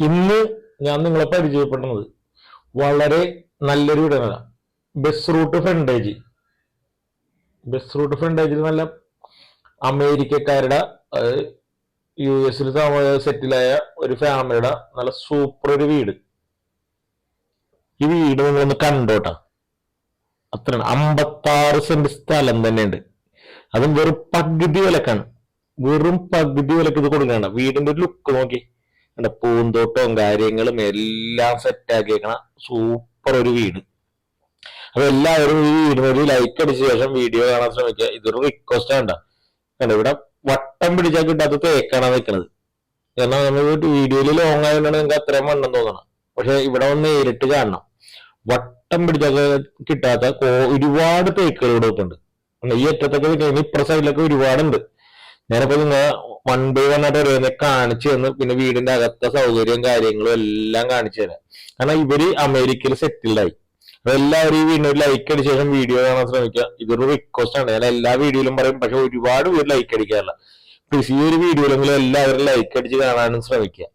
ഇന്ന് ഞാൻ നിങ്ങളെ പരിചയപ്പെടുന്നത് വളരെ നല്ലൊരു ഇടനാണ് bus route frontage bus route ഫ്രണ്ടേജിൽ നല്ല അമേരിക്കക്കാരുടെ യു എസിൽ സെറ്റിലായ ഒരു ഫാമിലിയുടെ നല്ല സൂപ്പർ ഒരു വീട്. ഈ വീട് നിങ്ങളൊന്ന് കണ്ടോട്ടാ. അത്ര അമ്പത്താറ് സെന്റ് സ്ഥലം തന്നെയുണ്ട്. അതും വെറും പകുതി വിലക്കാണ്. വെറും പകുതി വിലക്ക് ഇത് കൊടുക്കണ്ട വീടിന്റെ ഒരു ലുക്ക് നോക്കി. കണ്ട പൂന്തോട്ടവും കാര്യങ്ങളും എല്ലാം സെറ്റ് ആക്കിയേക്കണ സൂപ്പർ ഒരു വീട്. അപ്പൊ എല്ലാവരും ഈ വീടിന് ഒരു ലൈക്ക് അടിച്ച ശേഷം വീഡിയോ കാണാൻ ശ്രമിക്കുക. ഇതൊരു റിക്വസ്റ്റ് ആണ് കണ്ട ഇവിടെ വട്ടം പിടിച്ചാൽ കിട്ടാത്ത തേക്കാണ് നിൽക്കുന്നത് കാരണം നമ്മൾ വീഡിയോയിൽ ലോങ് ആയതുകൊണ്ടാണ് നിങ്ങൾക്ക് അത്രയും വണ്ണം തോന്നണം പക്ഷെ ഇവിടെ ഒന്ന് നേരിട്ട് കാണണം. വട്ടം പിടിച്ചാൽ കിട്ടാത്ത ഒരുപാട് തേക്കുകൾ ഇവിടെ ഉണ്ട് ഈ അറ്റത്തൊക്കെ ഇപ്പുറ സൈഡിലൊക്കെ ഒരുപാടുണ്ട്. ഞാനിപ്പോ നിങ്ങൾ വൺ ബൈ വൺ ആയിട്ട് ഓരോന്നെ കാണിച്ചു തന്ന് പിന്നെ വീടിന്റെ അകത്തെ സൗകര്യവും കാര്യങ്ങളും എല്ലാം കാണിച്ചു തരാം. കാരണം ഇവർ അമേരിക്കയിൽ സെറ്റിൽഡായി അപ്പൊ എല്ലാവരും ഈ വീടിന് ഒരു ലൈക്ക് അടിച്ച ശേഷം വീഡിയോ കാണാൻ ശ്രമിക്കുക. ഇതൊരു റിക്വസ്റ്റ് ആണ്. ഞാൻ എല്ലാ വീഡിയോയിലും പറയും പക്ഷെ ഒരുപാട് പേര് ലൈക്ക് അടിക്കാറില്ല. പ്ലീസ് ഈ ഒരു വീഡിയോയിലെങ്കിലും എല്ലാവരും ലൈക്ക് അടിച്ച് കാണാനും ശ്രമിക്കുക.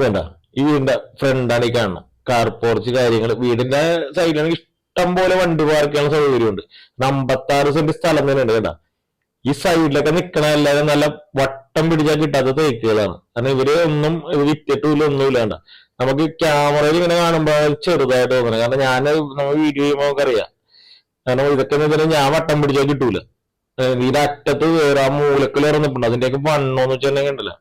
വേണ്ട. ഈ വീടിന്റെ ഫ്രണ്ടാണ് ഈ കാണുന്നത് കാർ പോർച്ച് കാര്യങ്ങൾ. വീടിന്റെ സൈഡിലാണെങ്കിൽ ഇഷ്ടം പോലെ വണ്ടി പാർക്ക് ചെയ്യാൻ സൗകര്യമുണ്ട്. അമ്പത്താറ് സെന്റ് സ്ഥലം തന്നെ ഉണ്ട് കേട്ടാ ഈ സൈഡിലൊക്കെ നിക്കണ അല്ലാതെ നല്ല വട്ടം പിടിച്ചാൽ കിട്ടാത്ത തേക്കുകളാണ്. കാരണം ഇവർ ഒന്നും ഇത് വിറ്റിട്ടില്ല ഒന്നുമില്ല കണ്ട. നമുക്ക് ക്യാമറയിൽ ഇങ്ങനെ കാണുമ്പോൾ ചെറുതായിട്ട് തോന്നണം. കാരണം ഞാൻ നമ്മൾ വീഡിയോ ചെയ്യുമ്പോൾ നമുക്കറിയാം. കാരണം ഇതൊക്കെ എന്ന് വെച്ചാൽ ഞാൻ വട്ടം പിടിച്ചാൽ കിട്ടൂല. ഇതിന്റെ അറ്റത്ത് വേറെ ആ മൂലക്കൽ ഇറന്നിട്ടുണ്ട്. അതിന്റെയൊക്കെ വണ്ണോന്ന് വെച്ചിട്ടുണ്ടെങ്കിൽ ഉണ്ടല്ലോ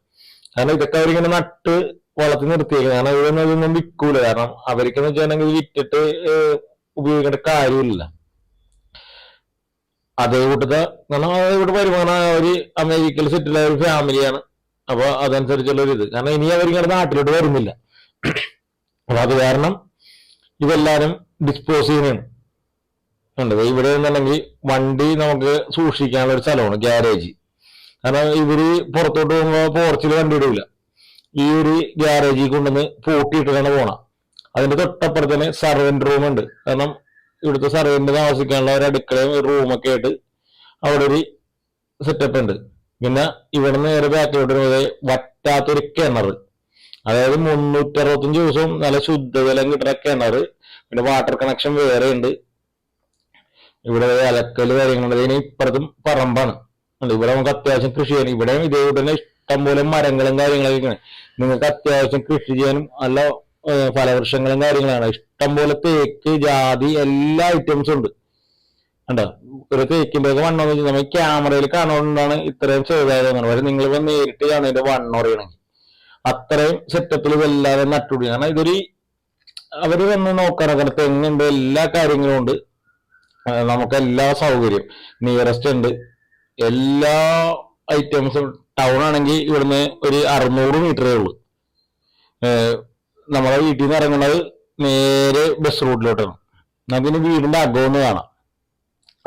കാരണം ഇതൊക്കെ അവരിങ്ങനെ നട്ട് വളർത്തി നിർത്തിയേക്കുന്നത് കാരണം ഇതൊന്നും ഇതൊന്നും വിൽക്കൂല കാരണം അവർക്കെന്ന് വെച്ചിട്ടുണ്ടെങ്കിൽ വിറ്റിട്ട് ഉപയോഗിക്കേണ്ട കാര്യമില്ല. അതേ കൂട്ടത്തെ കാരണം അത് ഇവിടെ വരുമാനം ഒരു അമേരിക്കയിൽ ഒരു ഫാമിലിയാണ് അപ്പൊ അതനുസരിച്ചുള്ള ഒരു ഇത്. കാരണം ഇനി അവരിങ്ങനെ നാട്ടിലോട്ട് വരുന്നില്ല. അപ്പൊ അത് കാരണം ഇതെല്ലാരും ഡിസ്പോസ് ചെയ്യുന്നതാണ്. ഉണ്ട് ഇവിടെ നിന്നുണ്ടെങ്കിൽ വണ്ടി നമുക്ക് സൂക്ഷിക്കാനുള്ള ഒരു സ്ഥലമാണ് ഗ്യാരേജ് കാരണം ഇവർ പുറത്തോട്ട് പോകുമ്പോൾ പോർച്ചിൽ വണ്ടി ഈ ഒരു ഗ്യാരേജിൽ കൊണ്ടുവന്ന് പൂട്ടിയിട്ടിട്ടാണ് പോണം. അതിന്റെ തൊട്ടപ്പുറത്ത് തന്നെ സർവന്റ് റൂം ഉണ്ട്. കാരണം ഇവിടുത്തെ സർവേന്റെ താമസിക്കാനുള്ള ഒരു അടുക്കളയും ഒരു റൂമൊക്കെ ആയിട്ട് അവിടെ ഒരു സെറ്റപ്പ് ഉണ്ട്. പിന്നെ ഇവിടെ നേരെ ബാക്കിലോട്ട് വറ്റാത്തൊരു കിണർ. അതായത് മുന്നൂറ്റി അറുപത്തഞ്ച് ദിവസവും നല്ല ശുദ്ധജലം കിട്ടുന്ന കിണർ. പിന്നെ വാട്ടർ കണക്ഷൻ വേറെ ഉണ്ട്. ഇവിടെ അലക്കൽ ഇനി ഇപ്പുറത്തും പറമ്പാണ്. ഇവിടെ നമുക്ക് അത്യാവശ്യം കൃഷി ചെയ്യാൻ ഇവിടെ ഇതേപോലെ തന്നെ ഇഷ്ടംപോലെ മരങ്ങളും കാര്യങ്ങളൊക്കെ നിങ്ങൾക്ക് അത്യാവശ്യം കൃഷി ചെയ്യാനും നല്ല ഫലവൃക്ഷങ്ങളും കാര്യങ്ങളാണ്. ഇഷ്ടംപോലെ തേക്ക് ജാതി എല്ലാ ഐറ്റംസും ഉണ്ട്. കണ്ടോ? ഒരു തേക്കിന്റെ ഒക്കെ വണ്ണം വെച്ചാൽ നമ്മൾ ക്യാമറയിൽ കാണുകൊണ്ടാണ് ഇത്രയും ചെറുതായത് പക്ഷെ നിങ്ങൾ ഇപ്പൊ നേരിട്ട് കാണുന്നതിന്റെ വണ്ണം അറിയണമെങ്കിൽ അത്രയും സെറ്റപ്പിൽ വല്ലാതെ നട്ടുപിടി കാരണം ഇതൊരു അവർ വന്ന് നോക്കാനൊക്കെ തെങ്ങുണ്ട് എല്ലാ കാര്യങ്ങളും ഉണ്ട്. നമുക്ക് എല്ലാ സൗകര്യം. നിയറസ്റ്റ് ഉണ്ട്. എല്ലാ ഐറ്റംസും ടൗൺ ആണെങ്കിൽ ഇവിടുന്ന് ഒരു അറുന്നൂറ് മീറ്ററേ ഉള്ളൂ. നമ്മളെ വീട്ടിൽ നിന്ന് ഇറങ്ങുന്നത് നേരെ ബസ് റൂട്ടിലോട്ടാണ് നമുക്കിനി വീടിന്റെ അകമൊന്ന് കാണാം.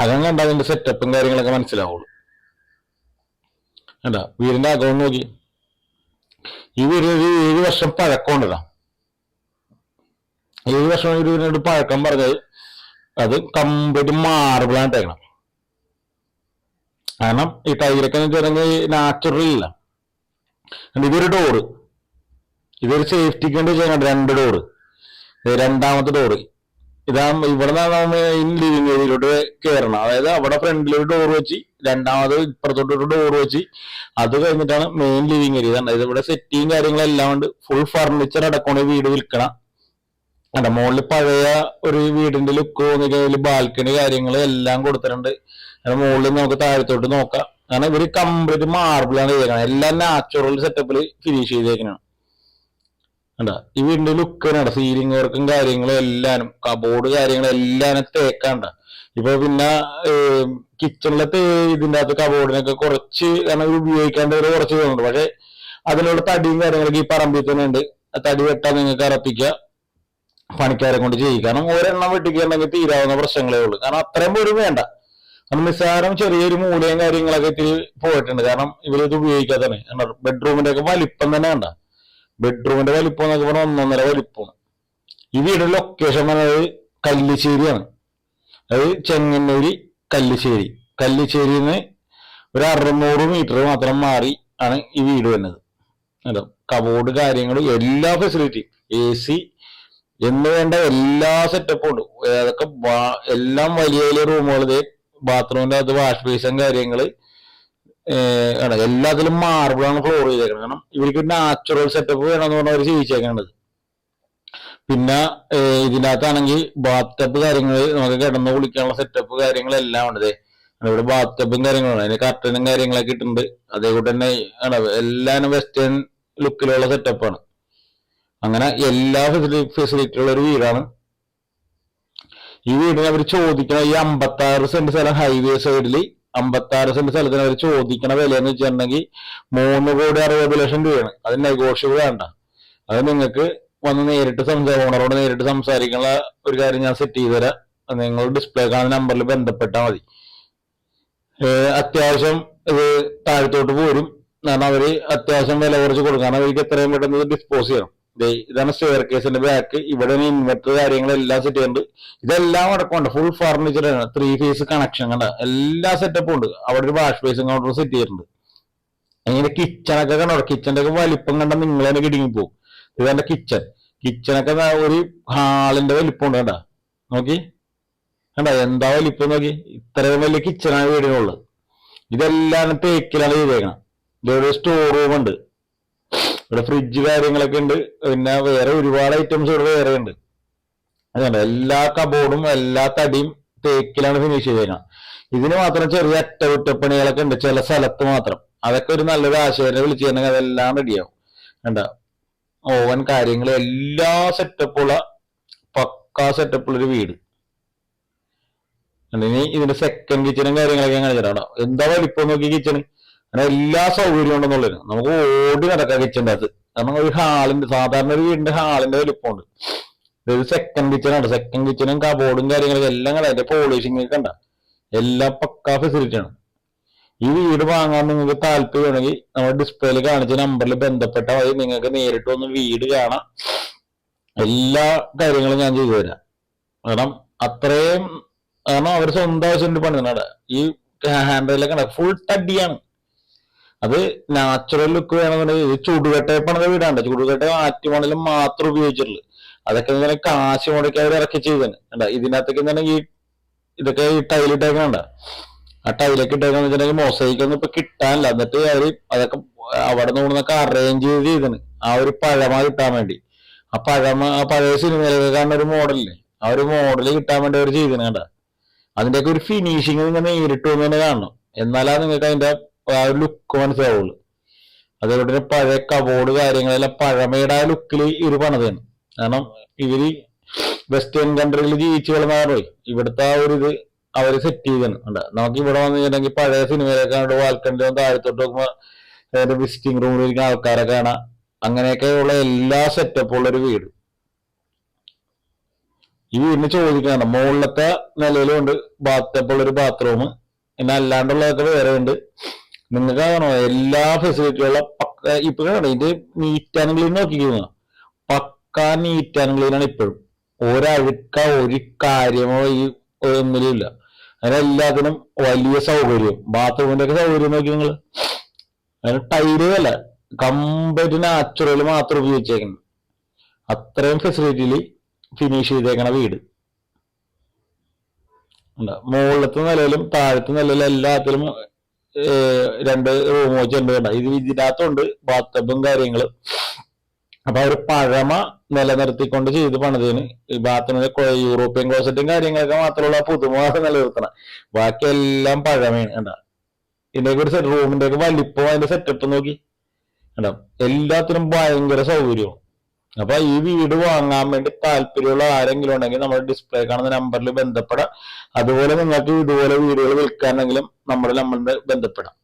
അകം കണ്ടാൽ അതിന്റെ സെറ്റപ്പും കാര്യങ്ങളൊക്കെ മനസ്സിലാവുള്ളൂ. അല്ല വീടിന്റെ അകമൊന്ന് നോക്കി. ഈ വീട് ഒരു ഏഴ് വർഷം പഴക്കമുണ്ടതാ ഏഴ് വർഷം ഒരു വീടിനോട് പഴക്കം പറഞ്ഞത് അത് കംപ്ലീറ്റ് മാർബിളാണ് ഇട്ടേക്കണം കാരണം ഈ ടൈലൊക്കെ നാച്ചുറൽ ഇല്ല. ഇതൊരു ഡോറ് ഇതൊരു സേഫ്റ്റിക്ക് വേണ്ടി ചെയ്യണം രണ്ട് ഡോറ് രണ്ടാമത്തെ ഡോറ് ഇതാ ഇവിടെ നമ്മൾ ലിവിങ് ഏരിയയിലോട്ട് കയറണം അതായത് അവിടെ ഫ്രണ്ടിൽ ഒരു ഡോർ വെച്ച് രണ്ടാമത് ഇപ്പുറത്തോട്ട് ഒരു ഡോർ വെച്ച് അത് കഴിഞ്ഞിട്ടാണ് മെയിൻ ലിവിങ് ഏരിയ അതായത് ഇവിടെ സെറ്റിയും കാര്യങ്ങളെല്ലാം ഉണ്ട്. ഫുൾ ഫർണിച്ചർ അടക്കമാണ് വീട് വിൽക്കണം. അല്ല മുകളിൽ പഴയ ഒരു വീടിന്റെ ലുക്ക് തോന്നിക്കഴിഞ്ഞാൽ ബാൽക്കണി കാര്യങ്ങൾ എല്ലാം കൊടുത്തിട്ടുണ്ട്. അതിന് മുകളിൽ നമുക്ക് താഴത്തോട്ട് നോക്കാം. കാരണം ഇവർ കംപ്ലീറ്റ് മാർബിളാണ് ചെയ്തേക്കണം എല്ലാം നാച്ചുറൽ സെറ്റപ്പിൽ ഫിനിഷ് ചെയ്തേക്കണം കണ്ടാ ഈ വീടിന്റെ ലുക്ക് ആണ് സീലിംഗ് വർക്കും കാര്യങ്ങളും എല്ലാനും കബോർഡ് കാര്യങ്ങളും എല്ലാനും തേക്കാണ്ട ഇപ്പൊ പിന്നെ കിച്ചണിലത്തെ ഇതിന്റെ അകത്ത് കബോർഡിനൊക്കെ കുറച്ച് കാരണം ഉപയോഗിക്കാണ്ടവര് കുറച്ച് തോന്നുന്നുണ്ട്. പക്ഷെ അതിനുള്ള തടിയും കാര്യങ്ങളൊക്കെ ഈ പറമ്പിൽ തന്നെ ഉണ്ട്. തടി വെട്ടാൻ നിങ്ങൾക്ക് അറപ്പിക്കുക പണിക്കാരെ കൊണ്ട് ചെയ്യും കാരണം ഒരെണ്ണം വെട്ടിക്കുകയാണെങ്കിൽ തീരാവുന്ന പ്രശ്നങ്ങളേ ഉള്ളൂ. കാരണം അത്രയും പോലും വേണ്ട. കാരണം നിസ്സാരം ചെറിയൊരു മൂലയും കാര്യങ്ങളൊക്കെ ഇത്തിരി പോയിട്ടുണ്ട്. കാരണം ഇവരിത് ഉപയോഗിക്കാത്തന്നെ. ബെഡ്റൂമിന്റെ ഒക്കെ വലിപ്പം തന്നെ കണ്ട. ബെഡ്റൂമിന്റെ വലിപ്പം എന്നൊക്കെ പറഞ്ഞാൽ ഒന്നൊന്നര വലിപ്പമാണ് ഈ വീടിന്റെ ലൊക്കേഷൻ പറഞ്ഞത് കല്ലിശ്ശേരിയാണ്. അത് ചെങ്ങന്നൂരി കല്ലിശ്ശേരി. കല്ലിശ്ശേരിയിൽ നിന്ന് ഒരു അറുന്നൂറ് മീറ്റർ മാത്രം മാറി ആണ് ഈ വീട് വരുന്നത്. കേട്ടോ കബോർഡ് കാര്യങ്ങളും എല്ലാ ഫെസിലിറ്റിയും എ സി എന്ന് വേണ്ട എല്ലാ സെറ്റപ്പും ഉണ്ട്. അതൊക്കെ എല്ലാം വലിയ വലിയ റൂമുകൾ ബാത്റൂമിന്റെ അത് വാഷ് ബേസും കാര്യങ്ങൾ എല്ലാത്തിലും മാർബിളാണ് ഫ്ലോർ ചെയ്തേക്കുന്നത് കാരണം ഇവർക്ക് നാച്ചുറൽ സെറ്റപ്പ് വേണമെന്ന് പറഞ്ഞാൽ അവർ ചെയ്യിച്ചേക്കുന്നത് പിന്നെ ഇതിന്റെ ഇതിനകത്താണെങ്കിൽ ബാത്ത് ടബ് കാര്യങ്ങൾ നമുക്ക് കിടന്ന് കുളിക്കാനുള്ള സെറ്റപ്പ് കാര്യങ്ങളെല്ലാം ഉണ്ട്. ഇവിടെ ബാത്ത് കാര്യങ്ങളാണ് കാര്യങ്ങളും അതിന് കർട്ടനും കാര്യങ്ങളൊക്കെ ഇട്ടുണ്ട് അതേകൂടെ തന്നെ ആണ് എല്ലാം വെസ്റ്റേൺ ലുക്കിലുള്ള സെറ്റപ്പാണ് അങ്ങനെ എല്ലാ ഫെസിലിറ്റി ഫെസിലിറ്റിയുള്ള ഒരു വീടാണ്. ഈ വീടിന് അവർ ചോദിക്കണം. ഈ അമ്പത്തി ആറ് സെന്റ് സ്ഥലം ഹൈവേ സൈഡിൽ അമ്പത്തി ആറ് സെന്റ് സ്ഥലത്തിന് അവർ ചോദിക്കണ വില എന്ന് വെച്ചിട്ടുണ്ടെങ്കിൽ മൂന്ന് കോടി അറുപത് ലക്ഷം രൂപയാണ്. അത് നെഗോഷ്യബിൾ വേണ്ട അത് നിങ്ങൾക്ക് വന്ന് നേരിട്ട് സംസാരം ഓണറോട് നേരിട്ട് സംസാരിക്കാനുള്ള ഒരു കാര്യം ഞാൻ സെറ്റ് ചെയ്ത് തരാം നിങ്ങൾ ഡിസ്പ്ലേ കാണുന്ന നമ്പറിൽ ബന്ധപ്പെട്ടാൽ മതി. അത്യാവശ്യം ഇത് താഴത്തോട്ട് പോരും. കാരണം അവർ അത്യാവശ്യം വില കുറച്ച് കൊടുക്കണം. അവർക്ക് എത്രയും പെട്ടെന്ന് ഡിസ്പോസ് ചെയ്യണം. ഇതാണ് സ്റ്റെയർ കേസിന്റെ ബാക്ക് ഇവിടെ ഇൻവെർട്ടർ കാര്യങ്ങളെല്ലാം സെറ്റ് ചെയ്യുന്നുണ്ട് ഇതെല്ലാം അടക്കമുണ്ട്. ഫുൾ ഫർണിച്ചർ ആണ്. ത്രീ ഫേസ് കണക്ഷൻ കണ്ട. എല്ലാ സെറ്റപ്പും ഉണ്ട്. അവിടെ ഒരു വാഷ് ബേസും കൗണ്ടർ സെറ്റ് ചെയ്തിട്ടുണ്ട് അങ്ങനെ കിച്ചണൊക്കെ കണ്ടോ? കിച്ചന്റെ ഒക്കെ വലിപ്പം കണ്ട നിങ്ങൾ തന്നെ കിടുങ്ങി പോകും ഇതാണ് കിച്ചൺ കിച്ചണൊക്കെ ഒരു ഹാളിന്റെ വലിപ്പം ഉണ്ട് കണ്ട. നോക്കി. കണ്ട എന്താ വലിപ്പം നോക്കി. ഇത്രയും വലിയ കിച്ചണാണ് വീടിനുള്ളത്. ഇതെല്ലാം തേക്കിലാണ് ചെയ്തേക്കണം. ഇതൊരു സ്റ്റോർ റൂം ഉണ്ട്. ഇവിടെ ഫ്രിഡ്ജ് കാര്യങ്ങളൊക്കെ ഉണ്ട്. പിന്നെ വേറെ ഒരുപാട് ഐറ്റംസ് ഇവിടെ വേറെ ഉണ്ട്. അതുകൊണ്ട് എല്ലാ കബോർഡും എല്ലാ തടിയും തേക്കിലാണ് ഫിനിഷ് ചെയ്യുന്നത്. ഇതിന് മാത്രം ചെറിയ അറ്റകുറ്റപ്പണികളൊക്കെ ഉണ്ട്. ചില സ്ഥലത്ത് മാത്രം. അതൊക്കെ ഒരു നല്ലൊരു ആശയം വിളിച്ചു തന്നെ അതെല്ലാം റെഡിയാവും കണ്ട? ഓവൻ കാര്യങ്ങൾ എല്ലാ സെറ്റപ്പുള്ള പക്കാ സെറ്റപ്പുള്ള ഒരു വീട്. ഇനി ഇതിന്റെ സെക്കൻഡ് കിച്ചണും കാര്യങ്ങളൊക്കെ കാണിച്ചിട്ടാണോ എന്താ വലിപ്പം നോക്കി കിച്ചണ് അങ്ങനെ എല്ലാ സൗകര്യം ഉണ്ടെന്നുള്ളത് നമുക്ക് ഓടി നടക്കാം കിച്ചന്റെ അകത്ത്. കാരണം ഒരു ഹാളിന്റെ സാധാരണ ഒരു വീടിന്റെ ഹാളിന്റെ വലിപ്പമുണ്ട്. ഇതൊരു സെക്കൻഡ് കിച്ചണാണ് സെക്കൻഡ് കിച്ചണും കബോർഡും കാര്യങ്ങളൊക്കെ എല്ലാം കണ്ട അതിന്റെ പോളിഷിംഗ് ഒക്കെ കണ്ട. എല്ലാം പക്കാ ഫെസിലിറ്റി ആണ്. ഈ വീട് വാങ്ങാൻ നിങ്ങൾക്ക് താല്പര്യമാണെങ്കിൽ നമ്മുടെ ഡിസ്പ്ലേയിൽ കാണിച്ച നമ്പറിൽ ബന്ധപ്പെട്ട മതി നിങ്ങൾക്ക് നേരിട്ട് ഒന്ന് വീട് കാണാം. എല്ലാ കാര്യങ്ങളും ഞാൻ ചെയ്തു തരാം. കാരണം അത്രയും കാരണം അവർ സ്വന്തം ആവശ്യം പണിതാണ് ഈ ഹാൻഡ് ഹാൻഡിലൊക്കെ ഫുൾ തടിയാണ്. അത് നാച്ചുറൽ ലുക്ക് വേണമെന്നുണ്ടെങ്കിൽ ഇത് ചുടുകട്ടയെ പണിത വീടാണ് ചുടുകട്ട ആറ്റുമണലും മാത്രം ഉപയോഗിച്ചിട്ടുള്ളൂ അതൊക്കെ ഇങ്ങനെ കാശ് മുടക്കി അവർ ഇറക്കി ചെയ്തതാണ് കണ്ടാ? ഇതിനകത്തേക്ക് തന്നെ ഈ ഇതൊക്കെ ഈ ടൈലിട്ടേക്കണ്ട ആ ടൈലൊക്കെ ഇട്ടേക്കാന്ന് വെച്ചിട്ടുണ്ടെങ്കിൽ മൊസൈക്ക് ഒന്നും ഇപ്പൊ കിട്ടാനില്ല. എന്നിട്ട് അവർ അതൊക്കെ അവിടെ നിന്നൊക്കെ അറേഞ്ച് ചെയ്ത് ചെയ്തണ് ആ ഒരു പഴമ കിട്ടാൻ വേണ്ടി. ആ പഴമ ആ പഴയ സിനിമയിലൊക്കെ കാണുന്ന ഒരു മോഡലില്ലേ ആ ഒരു മോഡൽ കിട്ടാൻ വേണ്ടി അവർ ചെയ്തണ് കണ്ട? അതിന്റെയൊക്കെ ഒരു ഫിനിഷിങ് നിങ്ങൾ നേരിട്ട് വന്ന് തന്നെ കാണണം. എന്നാലാ നിങ്ങൾക്ക് അതിന്റെ ആ ഒരു ലുക്ക് മനസ്സിലാവുള്ളൂ. അതേപോലെ തന്നെ പഴയ കബോർഡ് കാര്യങ്ങളെല്ലാം പഴമയുടെ ആ ലുക്കിൽ ഇവർ പണിതാണ്. കാരണം ഇവർ വെസ്റ്റേൺ കൺട്രിയിൽ ജീവിച്ചു വളർന്നാറോ ഇവിടുത്തെ ആ ഒരു ഇത് അവർ സെറ്റ് ചെയ്താണ്. കണ്ട നമുക്ക് ഇവിടെ വന്നു കഴിഞ്ഞിട്ടുണ്ടെങ്കിൽ പഴയ സിനിമയിലൊക്കെ കണ്ട് വാൽക്കണ്ടിലും താഴത്തോട്ട് നോക്കുമ്പോ വിസിറ്റിംഗ് റൂമിൽ ഇരിക്കുന്ന ആൾക്കാരെ കാണാം. അങ്ങനെയൊക്കെ ഉള്ള എല്ലാ സെറ്റപ്പുള്ള ഒരു വീട്. ഈ വീടിന് ചോദിക്കാണ്. മുകളിലത്തെ നിലയിലുണ്ട് ബാത്ത് ഉള്ള ഒരു ബാത്റൂം പിന്നെ അല്ലാണ്ടുള്ളതൊക്കെ വേറെ ഉണ്ട്. നിങ്ങൾക്ക് എല്ലാ ഫെസിലിറ്റിയുള്ള പക്ക ഇപ്പൊ ഇതിന്റെ ഇത് നീറ്റ് ആൻഡ് ക്ലീൻ നോക്കിക്കുന്നത് പക്ക നീറ്റ് ആൻഡ് ക്ലീൻ ആണ് ഇപ്പോഴും. ഒരഴുക്ക ഒരു കാര്യമോ ഈ ഒന്നിലില്ല ഇല്ല അതിനെല്ലാത്തിനും വലിയ സൗകര്യം. ബാത്റൂമിന്റെ ഒക്കെ സൗകര്യം നോക്കി നിങ്ങൾ അതിന് ടൈൽ അല്ല കംപ്ലീറ്റ് നാച്ചുറൽ മാത്രം ഉപയോഗിച്ചേക്കുന്നത്. അത്രയും ഫെസിലിറ്റിയിൽ ഫിനിഷ് ചെയ്തേക്കണ വീട്. മുകളിലത്തെ നിലയിലും താഴത്തെ നിലയിലും എല്ലാത്തിലും രണ്ട് റൂം വെച്ചിട്ടുണ്ട് ഇത് ഇതിനകത്തുണ്ട് ബാത്തബും കാര്യങ്ങളും. അപ്പൊ ഒരു പഴമ നിലനിർത്തിക്കൊണ്ട് ചെയ്ത് പണിതിന്. ഈ ബാത്റൂമിലെ യൂറോപ്യൻ ക്ലോസറ്റും കാര്യങ്ങളൊക്കെ മാത്രമുള്ള പുതുമ നിലനിർത്തണം. ബാക്കി എല്ലാം പഴമയാണ് കണ്ട? ഇതിന്റെ ഒരു റൂമിന്റെ ഒക്കെ വലിപ്പം അതിന്റെ സെറ്റപ്പ് നോക്കി. കണ്ടോ? എല്ലാത്തിനും ഭയങ്കര സൗകര്യവും. അപ്പൊ ഈ വീട് വാങ്ങാൻ വേണ്ടി താല്പര്യമുള്ള ആരെങ്കിലും ഉണ്ടെങ്കിൽ നമ്മുടെ ഡിസ്പ്ലേ കാണുന്ന നമ്പറിൽ ബന്ധപ്പെടാം. അതുപോലെ നിങ്ങൾക്ക് ഇതുപോലെ വീടുകൾ വിൽക്കാനെങ്കിലും നമ്മുടെ നമ്പറിൽ ബന്ധപ്പെടാം.